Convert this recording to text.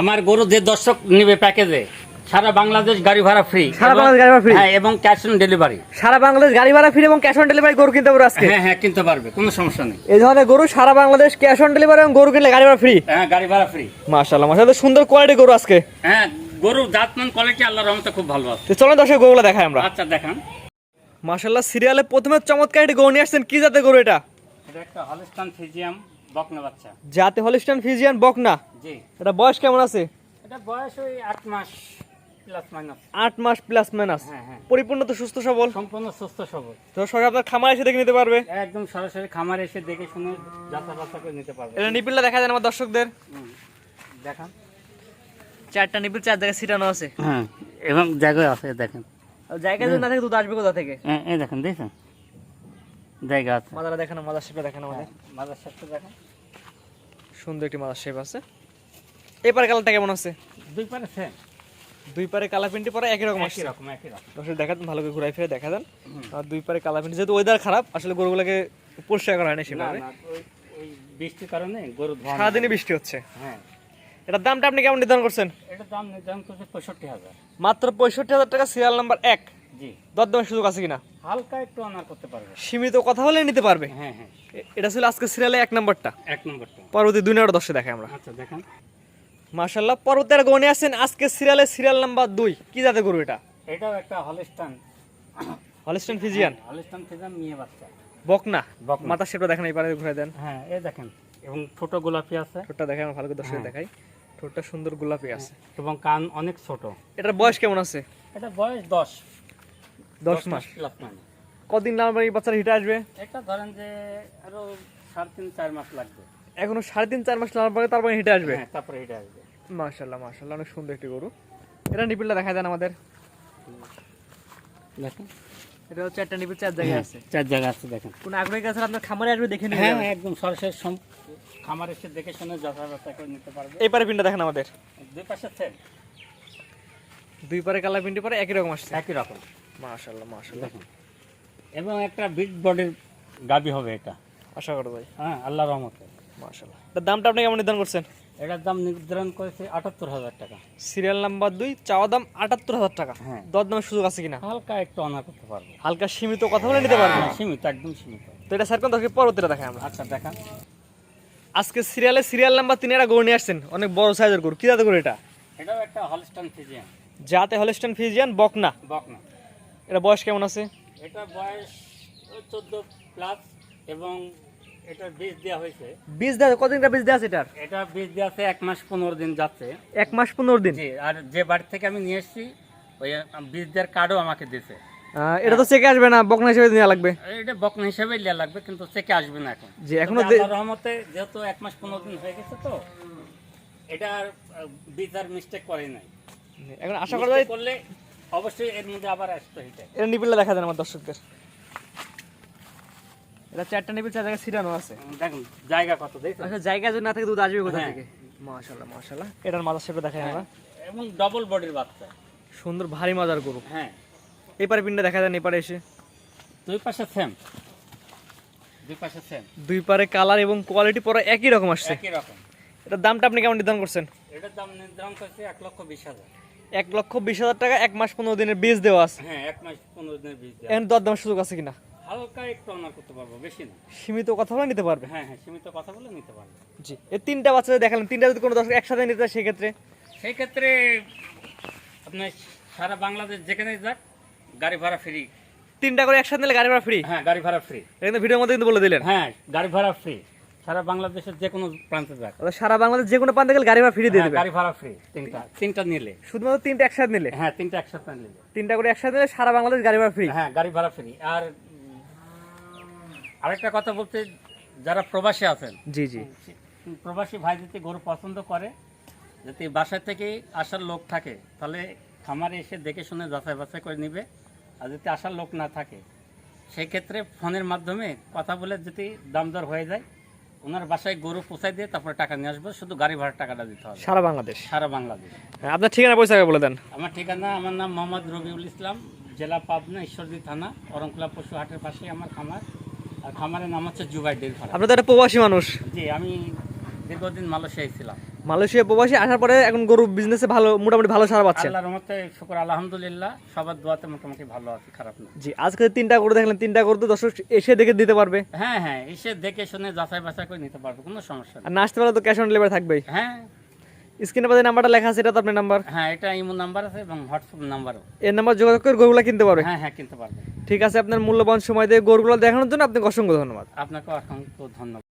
আমার গরু যে দর্শক নিবে প্যাকেজে। সারা বাংলাদেশ গাড়ি ভাড়া ফ্রি সারা বাংলাদেশ গাড়ি ভাড়া ফ্রি হ্যাঁ এবং ক্যাশ অন ডেলিভারি সারা বাংলাদেশ গাড়ি ভাড়া ফ্রি এবং ক্যাশ অন ডেলিভারি গরু কিনতে পারব আজকে? হ্যাঁ হ্যাঁ কিনতে পারবে কোনো সমস্যা নেই। এই ধরনের গরু সারা বাংলাদেশ ক্যাশ অন ডেলিভারি এবং গরু কিনলে গাড়ি ভাড়া ফ্রি হ্যাঁ গাড়ি ভাড়া ফ্রি মাশাআল্লাহ মাশাআল্লাহ সুন্দর কোয়ালিটি গরু আজকে। হ্যাঁ গরু জাতমান কোয়ালিটি আল্লাহর রহমতে খুব ভালো আছে। তো চলুন দর্শক গরুগুলো দেখাই আমরা। আচ্ছা দেখান। মাশাআল্লাহ সিরিয়ালে প্রথমে চমৎকার একটি গরু নিয়ে আসছেন। কি জাতের গরু এটা? এটা একটা হলস্টান ফিজিয়াম বকনা বাচ্চা। জাতে হলিস্টান ফিজিয়ান বকনা। জি। এটা বয়স কেমন আছে? এটা বয়স ওই আট মাস প্লাস মাইনাস আট মাস প্লাস মাইনাস হ্যাঁ হ্যাঁ। পরিপূর্ণ তো সুস্থ সবল? সম্পূর্ণ সুস্থ সবল। তো সবাই আপনার খামার এসে দেখে নিতে পারবে? একদম সরাসরি খামারে এসে দেখে শুনে যাতা বাতা করে নিতে পারবে। এটা নিপিলটা দেখা যায় আমার দর্শকদের? দেখান। চারটা নিপিল চার জায়গায় সিটানো আছে। হ্যাঁ এবং জায়গায় আছে দেখেন। জায়গা যদি না থাকে দুধ আসবে কোথা থেকে? হ্যাঁ, এই দেখেন দেখছেন জায়গা আছে। মাদারা দেখানো মাদার শেপটা দেখানো আমাদের। মাদার সাথে দেখেন। সুন্দর একটি মাদার শেপ আছে। এপারে কালারটা কেমন আছে? দুই পারে সেম দুই পারে কালা প্রিন্টি পরে একই রকম আসছে। রকম একই রকম। দেখা দেন ভালো করে ঘুরাই ফিরে দেখা দেন আর দুই পারে কালা প্রিন্টি যেহেতু ওয়েদার খারাপ আসলে গরুগুলোকে পরিষ্কার করা হয় না সেভাবে। না ওই ওই বৃষ্টির কারণে গরু ধোয়া সারাদিনই বৃষ্টি হচ্ছে। হ্যাঁ। এটার দামটা আপনি কেমন নির্ধারণ করছেন? এটা দাম নির্ধারণ করছে পঁয়ষট্টি হাজার। মাত্র পঁয়ষট্টি হাজার টাকা সিরিয়াল নাম্বার এক। দরদামের সুযোগ আছে কিনা? হালকা একটু অনার করতে পারবে। সীমিত কথা হলে নিতে পারবে। হ্যাঁ হ্যাঁ। এটা ছিল আজকে সিরিয়ালে এক নম্বরটা। এক নম্বরটা। পরবর্তী দুই নম্বর দশে দেখাই আমরা। আচ্ছা দেখেন। মার্শাল্লাহ পরবর্তী গনে আসছেন আজকে সিরিয়ালে সিরিয়াল নাম্বার দুই। কি যাতে করব এটা? এটাও একটা হলিস্টান হলিস্টান ফিজিয়ান হলিস্টান থেকে মেয়ে বাচ্চা। বকনা। বকনা। মাথা শেপটা দেখেন এই পারে ঘুরে দেন। হ্যাঁ এই দেখেন। এবং ছোট গোলাপি আছে। ঠোঁটটা দেখেন ভালো করে দর্শক হ্যাঁ। দেখাই। ঠোঁটটা সুন্দর গোলাপি আছে। এবং কান অনেক ছোট। এটার বয়স কেমন আছে? এটা বয়স দশ। দশ মাস। মানে। কদিন নাম এই বাচ্চার হিটে আসবে? এটা ধরেন যে আরও সাড়ে তিন চার মাস লাগবে। এখনও সাড়ে তিন চার মাস লাগার পরে তারপরে হিটে আসবে? হ্যাঁ তারপরে আসবে। মার্শাল্লাহ মার্শাল্লাহ অনেক সুন্দর একটি গরু। এটা নিপিলটা দেখা দেন আমাদের। দেখেন। এটা হচ্ছে একটা নিপিল চার জায়গায় আছে। চার জায়গা আছে দেখেন। কোন আগ্রহী আছে আপনার খামারে আসবে দেখে হ্যাঁ একদম সরাসরি সম- এসে দেখে শুনে যথাযথ করে নিতে পারবে। এই পারে পিনটা দেখেন আমাদের। দুই পাশে সেম। দুই পারে কালার পিনটি পরে একই রকম আসছে। একই রকম। মার্শাল্লাহ মার্শাল্লাহ এবং একটা বিগ বডির গাবি হবে এটা। আশা করো ভাই। হ্যাঁ আল্লাহ রহমতে। মার্শাল্লাহ এটার দামটা আপনি কেমন নির্ধারণ করছেন? এটার দাম নির্ধারণ করেছে আটাত্তর হাজার টাকা। সিরিয়াল নাম্বার দুই চাওয়া দাম আটাত্তর হাজার টাকা। হ্যাঁ। দর দামের সুযোগ আছে কিনা? হালকা একটু অনার করতে পারবে। হালকা সীমিত কথা বলে নিতে পারবেন হ্যাঁ, সীমিত একদম সীমিত। তো এটা স্যার কোন পরবর্তীটা দেখাই আমরা। আচ্ছা দেখান। আজকে সিরিয়ালে সিরিয়াল নাম্বার তিন একটা গরু নিয়ে আসছেন। অনেক বড় সাইজের গরু। কি জাতের গরু এটা? এটাও একটা হলস্টান ফিজিয়ান যাতে হলিস্টান ফিজিয়ান বকনা। বকনা। এটা বয়স কেমন আছে? এটা বয়স চোদ্দ প্লাস এবং এটার বীজ দেওয়া হয়েছে। বীজ দেওয়া কতদিনটা বীজ দেওয়া আছে এটার? এটা বীজ দেওয়া আছে এক মাস পনেরো দিন যাচ্ছে। এক মাস পনেরো দিন? জি আর যে বাড়ি থেকে আমি নিয়ে এসেছি ওই বীজ দেওয়ার কার্ডও আমাকে দিয়েছে। এটা তো চেকে আসবে না বকনা হিসেবে নেওয়া লাগবে। এটা বকনা হিসেবে লিয়া লাগবে কিন্তু চেকে আসবে না এখন। যে এখনও রহমতে যেহেতু এক মাস পনেরো দিন হয়ে গেছে তো এটা আর বীজ আর মিস্টেক করে নাই। এখন আশা করা যায় করলে অবশ্যই এর মধ্যে আবার এটা। এটা নিপিলটা দেখা দেন আমার দর্শকদের। এটা চারটা নিপিল চার জায়গায় ছিটানো আছে। দেখুন জায়গা কত দেখছেন? আচ্ছা জায়গা যদি না থাকে দুধ আসবে কোথা হ্যাঁ। থেকে? মাশাল্লাহ মাশাল্লাহ এটার মাথার শেপে দেখাই আমরা। এবং ডবল বডির বাচ্চা। সুন্দর ভারী মজার গরু। হ্যাঁ। এই পারে পিনটা দেখা দেন এপারে এসে। দুই পাশে সেম দুই পাশে সেম দুই পারে কালার এবং কোয়ালিটি পরে একই রকম আসছে। একই রকম। এটার দামটা আপনি কেমন নির্ধারণ করছেন? এটার দাম নির্ধারণ করছে এক লক্ষ বিশ হাজার। এক লক্ষ বিশ হাজার টাকা এক মাস পনেরো দিনের বীজ দেওয়া আছে। হ্যাঁ এক মাস পনেরো দিনের বীজ দেওয়া। এখন সুযোগ আছে কিনা? হালকা একটু অনার করতে পারব বেশি না। সীমিত কথা বলে নিতে পারবে? হ্যাঁ হ্যাঁ সীমিত কথা বলে নিতে পারবে। জি এই তিনটা বাচ্চা দেখালেন তিনটা যদি কোনো দর্শক একসাথে নিতে চায় সেক্ষেত্রে? সেই ক্ষেত্রে আপনার সারা বাংলাদেশ যেখানে যাক গাড়ি ভাড়া ফ্রি তিনটা করে একসাথে নিলে গাড়ি ভাড়া ফ্রি হ্যাঁ গাড়ি ভাড়া ফ্রি কিন্তু ভিডিওর মধ্যে কিন্তু বলে দিলেন। হ্যাঁ গাড়ি ভাড়া ফ্রি সারা বাংলাদেশের যে কোনো প্রান্তে যাক। সারা বাংলাদেশ যে কোনো প্রান্তে গেলে গাড়ি ভাড়া ফ্রি দিয়ে হ্যাঁ, দেবে। গাড়ি ভাড়া ফ্রি তিনটা তিনটা নিলে। শুধুমাত্র তিনটা একসাথে নিলে? হ্যাঁ তিনটা একসাথে নিলে। তিনটা করে একসাথে নিলে সারা বাংলাদেশ গাড়ি ভাড়া ফ্রি হ্যাঁ গাড়ি ভাড়া ফ্রি আর আরেকটা কথা বলতে যারা প্রবাসী আছেন জি জি। প্রবাসী ভাই যদি গরু পছন্দ করে যদি বাসা থেকে আসার লোক থাকে তাহলে খামারে এসে দেখে শুনে যাচাই বাছাই করে নিবে। আর যদি আসার লোক না থাকে সেই ক্ষেত্রে ফোনের মাধ্যমে কথা বলে যদি দাম দর হয়ে যায় ওনার বাসায় গরু পোষাই দিয়ে তারপরে টাকা নিয়ে আসব শুধু গাড়ি ভাড়ার টাকাটা দিতে হবে। সারা বাংলাদেশ? সারা বাংলাদেশ। হ্যাঁ, আপনার ঠিকানা পয়সা বলে দেন। আমার ঠিকানা আমার নাম মোহাম্মদ রবিউল ইসলাম জেলা পাবনা ঈশ্বরদী থানা অরংকুলা পশু হাটের পাশেই আমার খামার। আর খামারের নাম হচ্ছে জুবাই ডেল ফার্ম। আপনি তো একটা প্রবাসী মানুষ। জি আমি দীর্ঘদিন মালয়েশিয়ায় ছিলাম। মালয়েশিয়া প্রবাসী আসার পরে এখন গরু বিজনেসে ভালো মোটামুটি ভালো সারা পাচ্ছেন আল্লাহর মতে শুকর আলহামদুলিল্লাহ সবার দোয়াতে মোটামুটি ভালো আছে খারাপ না। জি আজকে তিনটা গরু দেখলেন তিনটা গরু তো দর্শক এসে দেখে দিতে পারবে। হ্যাঁ হ্যাঁ এসে দেখে শুনে যাচাই বাছাই করে নিতে পারবে কোনো সমস্যা আর না আসতে পারলে তো ক্যাশ অন ডেলিভারি থাকবেই। হ্যাঁ। স্ক্রিনে পাশে নাম্বারটা লেখা আছে এটা তো আপনার নাম্বার হ্যাঁ এটা ইমো নাম্বার আছে এবং হোয়াটসঅ্যাপ নাম্বারও এর নাম্বার যোগাযোগ করে গরুগুলো কিনতে পারবে। হ্যাঁ হ্যাঁ কিনতে পারবে। ঠিক আছে আপনার মূল্যবান সময় দিয়ে গরুগুলো দেখানোর জন্য আপনাকে অসংখ্য ধন্যবাদ। আপনাকে অসংখ্য ধন্যবাদ।